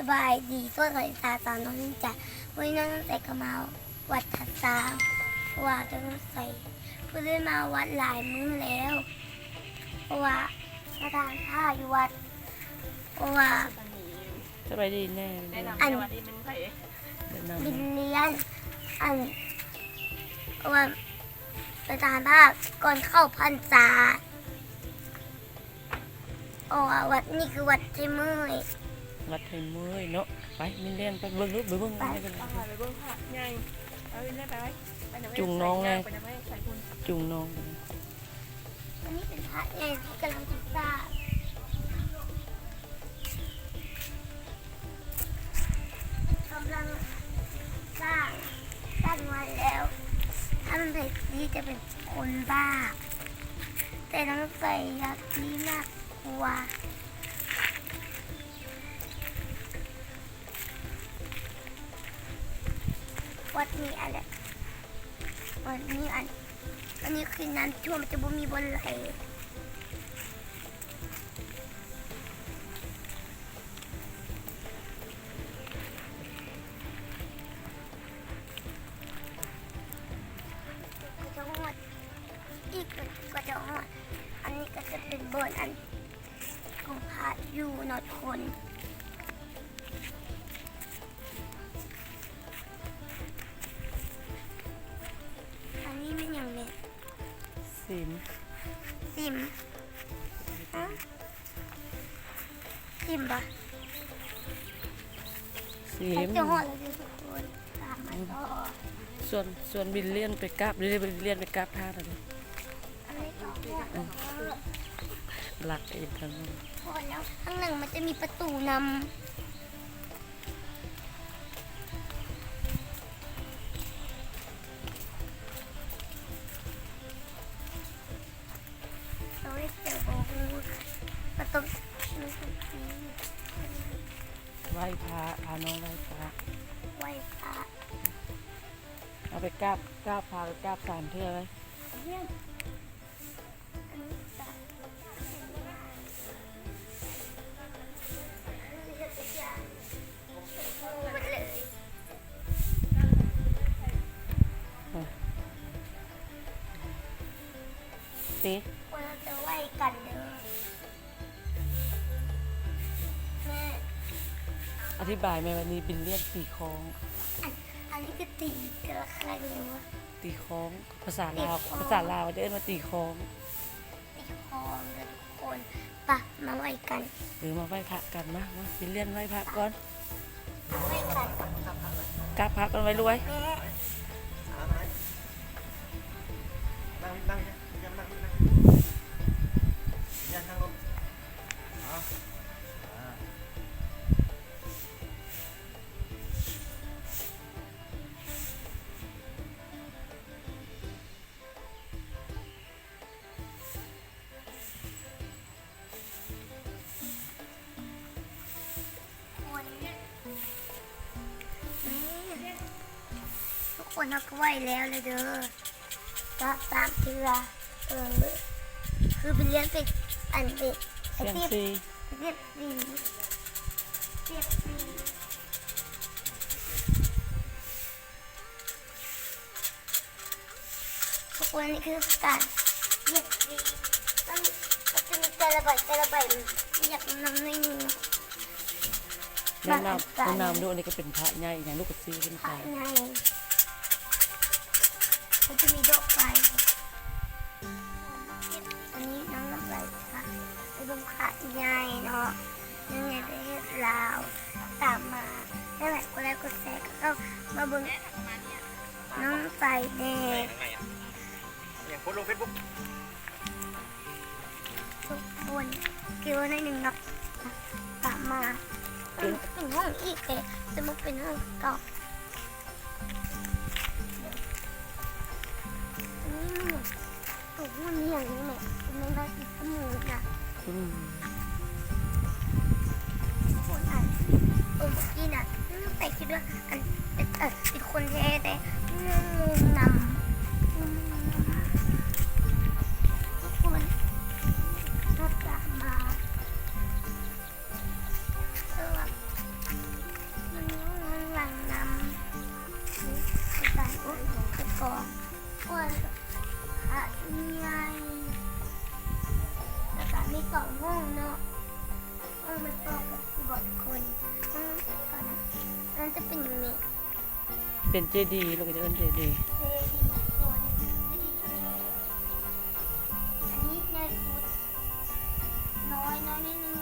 สบายดีตัวสายตาตอนน้องนิ่งจ้ะวันนี้น้องใส่กระมาวัดทัดตามเพราะว่าจะต้องใส่เพื่อได้มาวัดหลายมื้อแล้วเพราะว่ามาทานข้าวอยู่วัดเพราะว่าสบายดีแน่แนะนำอันสวัสดีเป็นไผ่แนะนำบินเลี้ยนอันเพราะว่าประธานภาคก่อนเข้าพรรษาโอ้ว่าวัดนี่คือวัดเทมย วัดไทยเมื่อยเนาะไปมินเลียนไปเบิ่งรูปไปเบิ่งไม่เป็นไรต้องไปเบิ้งค่ะใหญ่เอาไปได้ไปไว้ไปไหนไม่จุงน้องไงไปไหนไม่ใส่คุณจุงน้องไปอันนี้เป็นพระใหญ่ที่กำลังจะสร้างกำลังสร้างสร้างมาแล้ว ถ้ามันเป็นดีจะเป็นคนบ้า แต่น้องใส่ยักษ์นี้น่ากลัว วัดนี้อะไรวันนี้อันอันนี้คือน้ำท่วมจะบ่มีบนไหล ซิมฮะซิมปะสิใครมจะหอดเลยทุกคนตามมาต่อส่วนส่วนบินเลียนไปกราบเรียนบินเลียนไปกราบท่าอะไรอันนี้ต่อหอดแล้วหลักเองทั้งนั้นหอดแล้วข้างหนึ่งมันจะมีประตูนำ ไปกราบกราบพาไปกราบสามเทื่อไว้เยี่ยมอันนี้จะหมดเลยสิคนเราจะไหวกันเด้อแม่ อธิบายไหมวันนี้บินเลียนตีคล้องอั นอันนี้ก็ตีกันละครั้งหนึ่งวะตีคล้องภาษาลาวภาษาลาวจะเรียกว่าตีคล้องตีคองกันทุกคนปะมาไหวกันหรือมาไหว้พระกันมามาบินเลียนไหว้พระก่อนไหวกันกราบพระกันไว้รวยแม่นั่งนั่งยังนั่งนั่งยังนั่งลง คนเราก็ไหวแล้วเลยเด้อก็ตามเทือเออคือไปเรียนไปอันไปไอ้เสียงที่ซีเรียบสีเรียบสีทุกวันนี้คือการเรียบสีต้องจะมีแต่ละใบแต่ละใบมันอยากนำในมือแนะนำแนะนำดูอันนี้ก็เป็นพระใหญ่อย่างลูกกระซีขึ้นไปภาย มันจะมีดอกไฟอันนี้น้องน้ำใบค่ะไปดูขาใหญ่เนาะยังไงประเทศลาวตามมาได้ไหมก็แล้วก็แซกก็มาเบิ่งน้องใส่เด็กเนี่ยโพสลงเฟซบุ๊กทุกคนคิดว่าในหนึ่งนักตามมาเป็นนห้องอีกแต่จะมาเป็นห้องเก่า คนอ่านเออเมื่อกี้น่ะแต่คิดว่าอันเป็นคนแท้ เป็นเจดีย์ลูกก็จะเอิ้นเจดีย์เจดีย์คนเจดีย์อันนี้ในสุดน้อยน้อยนิดนึง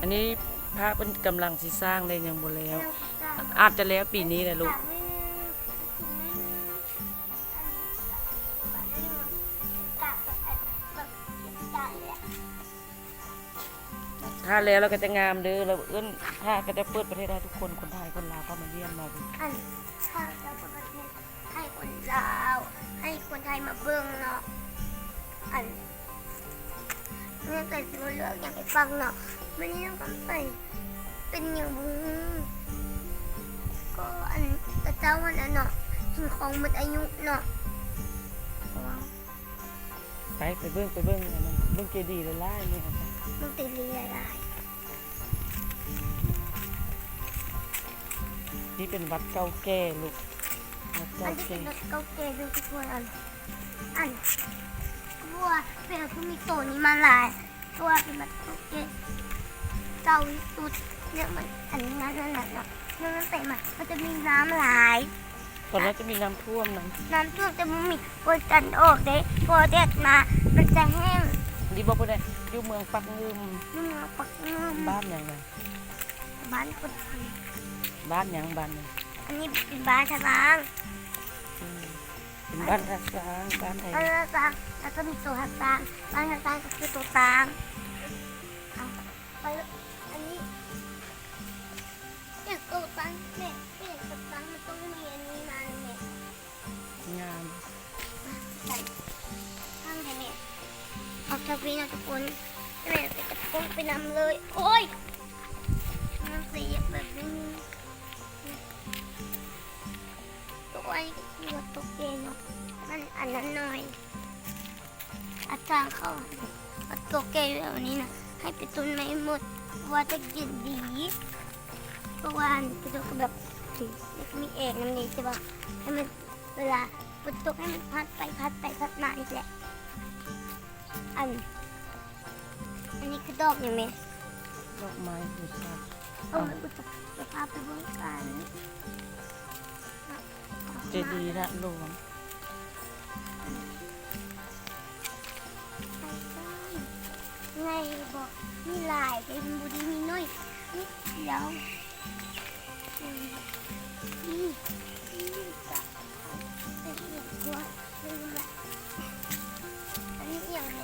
อันนี้พระเป็นกำลังสิสร้างได้ยังบ่แล้วเราจะสร้างอาจจะแล้วปีนี้แหละลูก แล้วเราก็จะงามเด้อเราเอิ้นถ้าก็จะเปิดประเทศได้ทุกคนคนไทยคนลาวก็มาเยี่ยมมาดูอันถ้าเราเปิดประเทศให้คนลาว ให้คนไทยมาเบิ่งเนาะอันเนี่ยแต่สิว่าเลือกอย่างไปฟังเนาะมันนี่ต้องไปเป็นอย่างบุก็อันกระเจ้าวันนั้นเนาะถึงของหมดอายุเนาะระวังไปไปเบิ่งไปเบิ่งอันนั้นเบิ่งเจดีย์หลายๆนี่ค่ะมันติดเรีย นี่เป็นวัดเก่าแก่ลูก วัดอัเก่านที่แก่เป็นรถเก้าเกดูทุกคนอันอันตัวเป็นผู้มีโตนี้มาหลายตัวเป็นแบบเก้าเกเก่าที่สุดเนี่ยมันอันนั้นนั่นนั่นน่ะนั่นนั่นแต่มันมันจะมีน้ำหลาย ตอนนั้นจะมีน้ำท่วมนะน้ำท่วมแต่มันมีโปรกันออกเด้พอแดดมา มันจะแห้งดีบอกเพิ่นได้อยู่เมืองปักงึมนุ่มปักนุ่มบ้านหยังไงบ้านคนไทย บ้านหยังบ้านหยังอันนี้เป็นบ้านชาวบ้านอืมเป็นบ้านทักษางบ้านไทยบ้านชาวบ้านแล้วก็มีตัวฮัตตางบ้านฮัตตางก็คือตัวตางเอาไปเลยอันนี้อยากตัวตังแม่เปลี่ยนตัวตังมันต้องมีอันนี้มาแม่งามใส่ข้างแม่ออกจากนี้นะทุกคนแม่ไปตะโกนไปนำเลย โอ้ย ไอ้ตัวตัวเองเนาะมันอันนั้นหน่อย อาจารย์เขาเอาตัวเกยแบบนี้นะให้ไปตุนไม่หมดว่าจะกินดีเพราะว่าอันเป็นตัวก็แบบถึงมีเอกน้ำนี้ใช่ปะให้มันเวลาฝนตกให้มันพัดไปพัดไปพัดมาอีกแหละอัน อันนี้คือดอกอย่างไหมดอกไม้บูชาเอาไปบุตรจะพาไปเบิ่งกันเจดีย์ละหลวงไงบอกมีหลายเป็นบุรีมีน้อยนิดเดียวนี่นี่จะเป็นอีกตัวลืมละอันนี้อย่างไร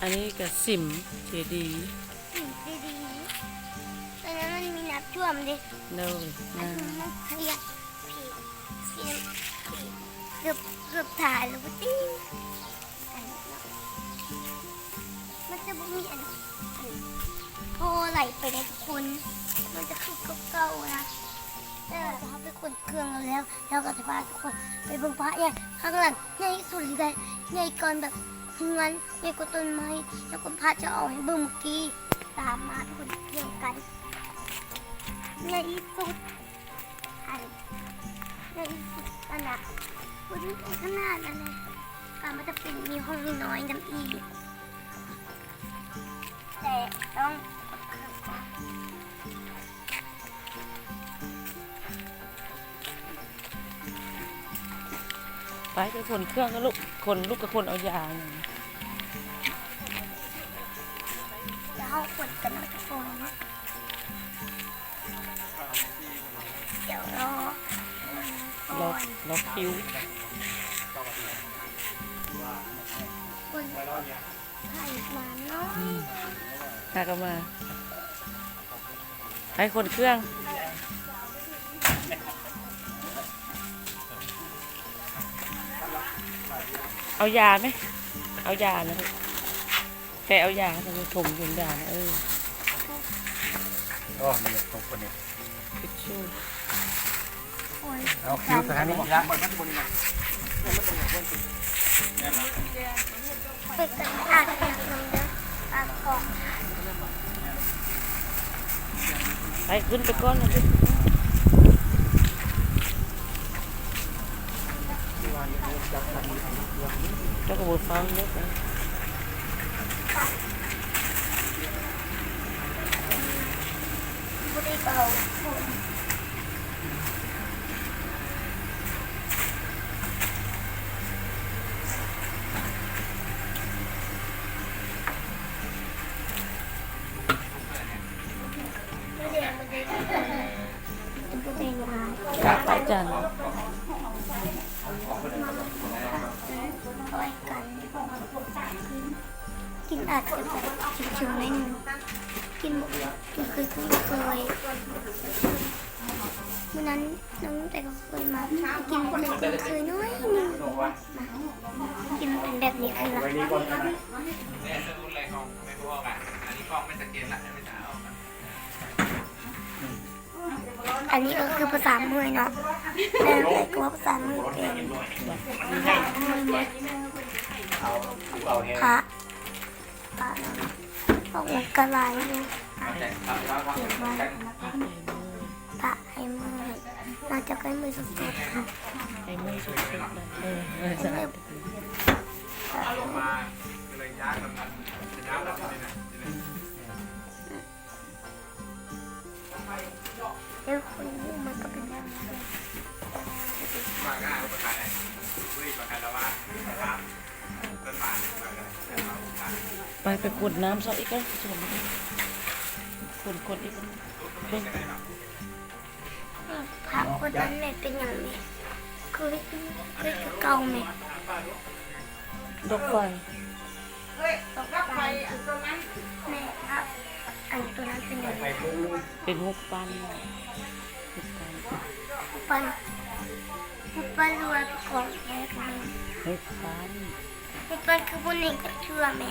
อันนี้ก็สิมเจดีย์ ดิเลยอันงามนี้มันเคลียร์ผีผีผีเกือบเกือบถ่ายแล้วก็ติ้งอันนี้เนาะมันจะบ่มีอันอันโพไหลไปได้ทุกคนมันจะคือเก่าๆนะแต่เราจะไปขนเครื่องแล้วแล้วก็จะพาทุกคนไปบิ่งพระใหญ่ข้างหลังใหญ่สุดเลยใหญ่ก่อนแบบเฮือนใหญ่กว่าต้นไม้แล้วก็พระจะเอาให้บิ่งเมื่อกี้ตามมาทุกคนเที่ยวกัน ใหญ่สุดอันใหญ่สุดอันน่ะวันนี้เป็นขนาดนั้นเลยกามันจะเป็นมีห้องน้อยน้ำอีกแต่ต้องไปไปคนเครื่องก็ลูก คนลูกกับคนเอายาเนี่ย คิวคนไข่มาเนาะพากันมาไปคนเครื่อง เอายาไหม เอายานะลูกแต่เอายาจะไปถมยุงยานะเออโอ้มีตรงคนนี้ คนเอาคิวสถานีละบนบนนี้เป็ดกันอาดเปียกน้ำเด้อปากกล่องไปขึ้นไปก้อนนะลูกแล้วก็บฟังเยอะไป อาจจะแบบชิวๆนิดนึงกินกินคือคุ้นเคยเมื่อนั้นน้องแต่ก็เคยมากินเป็นคุ้นเคยน้อยนึงมากินเป็นแบบนี้คือละไว้นี่ก่อนนะเนี่ยสมุดอะไรของไม่พอกอะอันนี้กล้องไม่สแกนละไม่จะเอากันอันนี้ก็คือภาษาเมือเนาะแต่แต่ก็ว่าภาษาเมือเป็นเอา เอาเฮพระพระเนาะออกมากระไรอยู่เอาใจเอาเอาเอาเขียนไว้พระให้มือน่าจะใกล้มือสุดๆค่ะไอ้มือสุดๆเลยเออเออสาธุเอาลงมาก็เลยย้ายกันกันจะย้ายกันนี่นะ ไปไปกดน้ำซะอีกแล้วส่วนนี้คนคนอีกแล้วเบิ่งพระคนนั้นแม่เป็นอย่างนี้คือคือคือเก่าไหมดอกไฟแม่ครับอันตัวนั้นเป็นอย่างไปนี้พุ่งเป็นหกปันหกปันปันปันรวยของแม่กันหกปันปันคือบุญเองก็เชื่อแม่